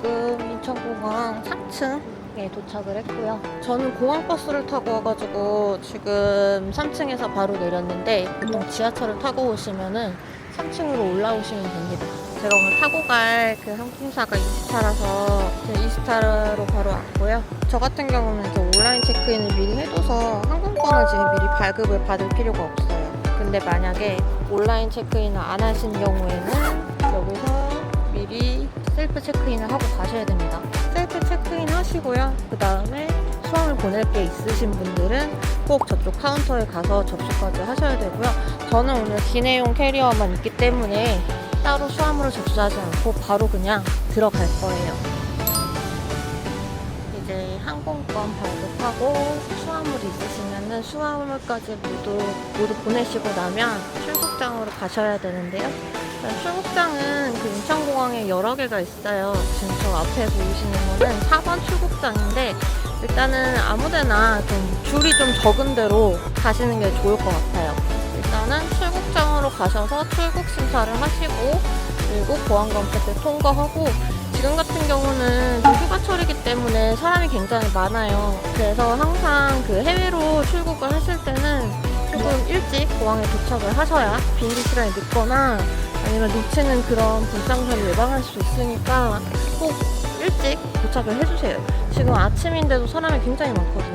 공항 3층에 도착을 했고요. 저는 공항 버스를 타고 와가지고 지금 3층에서 바로 내렸는데 보통 지하철을 타고 오시면은 3층으로 올라오시면 됩니다. 제가 오늘 타고 갈 그 항공사가 이스타라서 이스타로 바로 왔고요. 저 같은 경우는 이렇게 온라인 체크인을 미리 해둬서 항공권을 지금 미리 발급을 받을 필요가 없어요. 근데 만약에 온라인 체크인을 안 하신 경우에는 여기서 셀프 체크인을 하고 가셔야 됩니다. 셀프 체크인 하시고요. 그 다음에 수험을 보낼 게 있으신 분들은 꼭 저쪽 카운터에 가서 접수까지 하셔야 되고요. 저는 오늘 기내용 캐리어만 있기 때문에 따로 수화물을 접수하지 않고 바로 그냥 들어갈 거예요. 이제 항공권 발급하고 수화물이 있으시면은 수화물까지 모두 모두 보내시고 나면 출국장으로 가셔야 되는데요. 출국장은 그 인천공항에 여러 개가 있어요. 지금 저 앞에 보이시는 거는 4번 출국장인데 일단은 아무데나 좀 줄이 좀 적은 데로 가시는 게 좋을 것 같아요. 일단은 출국장으로 가셔서 출국 심사를 하시고 그리고 보안 검색을 통과하고 지금 같은 경우는 좀 휴가철이기 때문에 사람이 굉장히 많아요. 그래서 항상 그 해외로 출국을 하실 때는 조금 일찍 공항에 도착을 하셔야 비행기 시간이 늦거나 아니면 놓치는 그런 불상사를 예방할 수 있으니까 꼭 일찍 도착을 해주세요. 지금 아침인데도 사람이 굉장히 많거든요.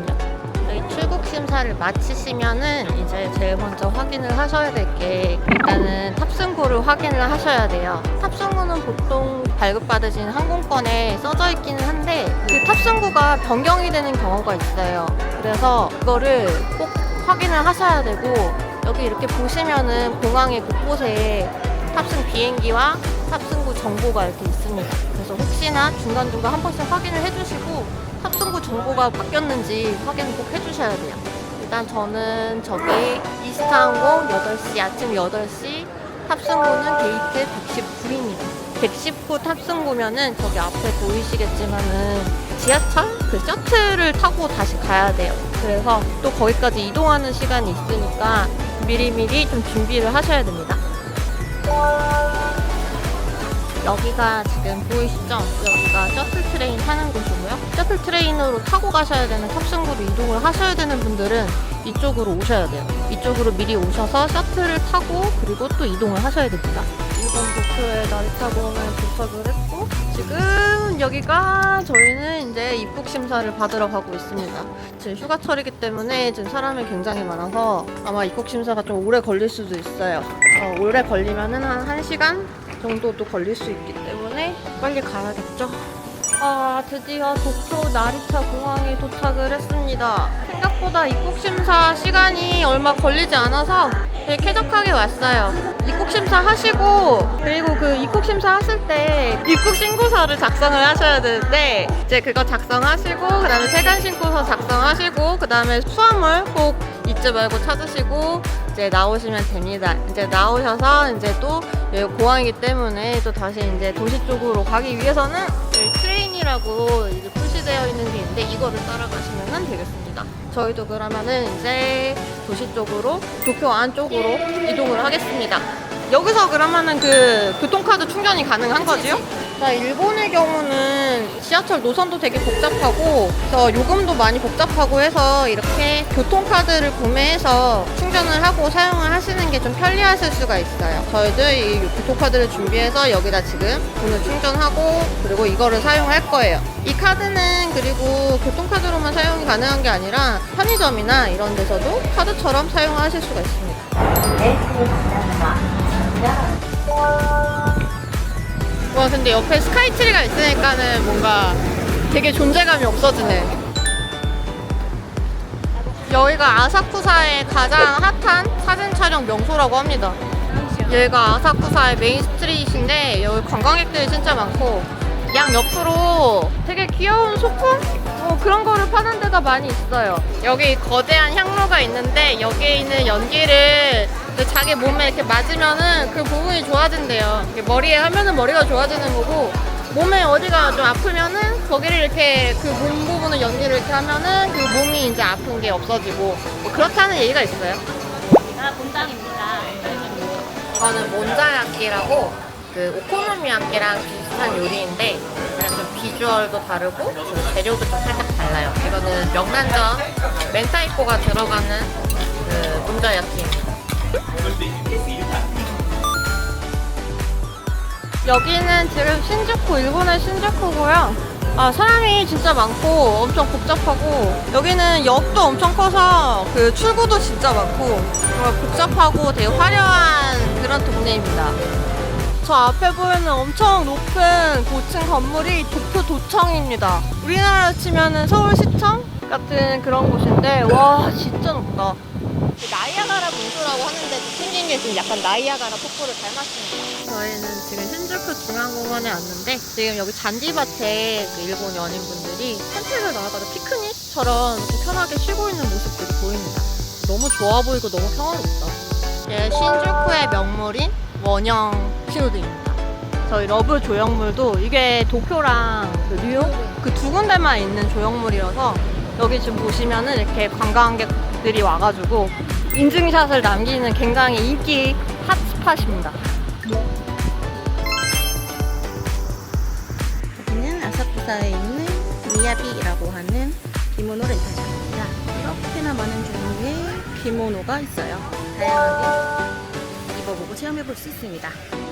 심사를 마치시면은 이제 제일 먼저 확인을 하셔야 될 게 일단은 탑승구를 확인을 하셔야 돼요. 탑승구는 보통 발급받으신 항공권에 써져 있기는 한데 그 탑승구가 변경이 되는 경우가 있어요. 그래서 그거를 꼭 확인을 하셔야 되고 여기 이렇게 보시면은 공항의 곳곳에 탑승 비행기와 탑승구 정보가 이렇게 있습니다. 그래서 혹시나 중간중간 한 번씩 확인을 해주시고 탑승구 정보가 바뀌었는지 확인을 꼭 해주셔야 돼요. 일단 저는 저기 이스타항공 8시, 아침 8시 탑승구는 게이트 119입니다. 119 탑승구면은 저기 앞에 보이시겠지만은 지하철 그 셔틀을 타고 다시 가야 돼요. 그래서 또 거기까지 이동하는 시간이 있으니까 미리미리 좀 준비를 하셔야 됩니다. 여기가 지금 보이시죠? 여기가 셔틀 트레인 타는 곳이고요. 셔틀 트레인으로 타고 가셔야 되는 탑승구로 이동을 하셔야 되는 분들은 이쪽으로 오셔야 돼요. 이쪽으로 미리 오셔서 셔틀을 타고 그리고 또 이동을 하셔야 됩니다. 일본 도쿄에 나리타 공항에 도착을 했고 지금 여기가 저희는 이제 입국 심사를 받으러 가고 있습니다. 지금 휴가철이기 때문에 지금 사람이 굉장히 많아서 아마 입국 심사가 좀 오래 걸릴 수도 있어요. 어, 오래 걸리면은 한 1시간 정도도 걸릴 수 있기 때문에 빨리 가야겠죠. 아, 드디어 도쿄 나리타 공항에 도착을 했습니다. 생각보다 입국 심사 시간이 얼마 걸리지 않아서 되게 쾌적하게 왔어요. 입국 심사 하시고 그리고 그 입국 심사 하실 때 입국 신고서를 작성을 하셔야 되는데 이제 그거 작성하시고 그다음에 세관 신고서 작성하시고 그다음에 수화물 꼭 잊지 말고 찾으시고 이제 나오시면 됩니다. 이제 나오셔서 이제 또 공항이기 때문에 또 다시 이제 도시 쪽으로 가기 위해서는 트레인이라고 이제 표시되어 있는 게 있는데 이거를 따라가시면 되겠습니다. 저희도 그러면은 이제 도시 쪽으로 도쿄 안쪽으로 이동을 하겠습니다. 여기서 그러면은 그 교통카드 충전이 가능한 거지요? 자, 일본의 경우는 지하철 노선도 되게 복잡하고, 그래서 요금도 많이 복잡하고 해서 이렇게 교통카드를 구매해서 충전을 하고 사용을 하시는 게 좀 편리하실 수가 있어요. 저희도 이 교통카드를 준비해서 여기다 지금 돈을 충전하고, 그리고 이거를 사용할 거예요. 이 카드는 그리고 교통카드로만 사용이 가능한 게 아니라 편의점이나 이런 데서도 카드처럼 사용하실 수가 있습니다. 와 근데 옆에 스카이트리가 있으니까는 뭔가 되게 존재감이 없어지네. 여기가 아사쿠사의 가장 핫한 사진 촬영 명소라고 합니다. 여기가 아사쿠사의 메인 스트리트인데 여기 관광객들이 진짜 많고 양 옆으로 되게 귀여운 소품? 뭐 그런 거를 파는 데가 많이 있어요. 여기 거대한 향로가 있는데 여기에 있는 연기를 그 자기 몸에 이렇게 맞으면은 그 부분이 좋아진대요. 머리에 하면은 머리가 좋아지는 거고 몸에 어디가 좀 아프면은 거기를 이렇게 그 몸 부분을 연기를 이렇게 하면은 그 몸이 이제 아픈 게 없어지고 뭐 그렇다는 얘기가 있어요. 아, 본당입니다. 이거는 몬자야끼라고 그 오코노미야끼랑 비슷한 요리인데 그냥 좀 비주얼도 다르고 그 재료도 좀 살짝 달라요. 이거는 명란젓, 맹타이코가 들어가는 그 문저야끼 여기는 지금 신주쿠, 일본의 신주쿠고요. 아, 사람이 진짜 많고 엄청 복잡하고 여기는 역도 엄청 커서 그 출구도 진짜 많고 정말 복잡하고 되게 화려한 그런 동네입니다. 저 앞에 보이는 엄청 높은 고층 건물이 도쿄 도청입니다. 우리나라 치면은 서울시청 같은 그런 곳인데 와 진짜 높다. 나이아가라 분수라고 하는데 생긴 게좀 약간 나이아가라 폭포를 닮았습니다. 저희는 지금 신주쿠 중앙공원에 왔는데 지금 여기 잔디밭에 그 일본 연인분들이 산책을 나가다가 피크닉처럼 이렇게 편하게 쉬고 있는 모습들이 보입니다. 너무 좋아 보이고 너무 평화롭다. 예, 신주쿠의 명물인 원형 필드입니다. 저희 러브 조형물도 이게 도쿄랑 그 뉴욕 그 두 군데만 있는 조형물이라서 여기 지금 보시면은 이렇게 관광객들이 와가지고 인증샷을 남기는 굉장히 인기 핫스팟입니다. 여기는 아사쿠사에 있는 미야비라고 하는 기모노 렌탈샵입니다. 이렇게나 많은 종류의 기모노가 있어요. 다양하게 입어보고 체험해볼 수 있습니다.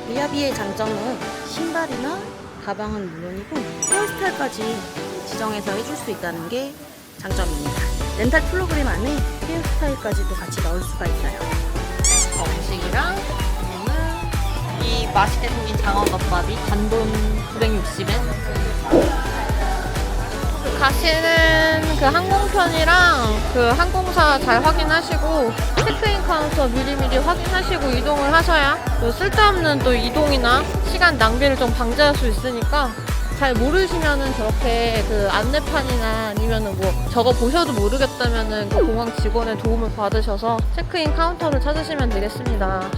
미야비의 장점은 신발이나 가방은 물론이고 헤어스타일까지 지정해서 해줄 수 있다는 게 장점입니다. 렌탈 프로그램 안에 헤어스타일까지도 같이 넣을 수가 있어요. 정식이랑 그리고는 이 맛있게 생긴 장어덮밥이 단돈 960엔. 가시는 그 항공편이랑 그 항공사 잘 확인하시고 체크인 카운터 미리미리 확인하시고 이동을 하셔야 또 쓸데없는 또 이동이나 시간 낭비를 좀 방지할 수 있으니까 잘 모르시면은 저렇게 그 안내판이나 아니면은 뭐 저거 보셔도 모르겠다면은 그 공항 직원의 도움을 받으셔서 체크인 카운터를 찾으시면 되겠습니다.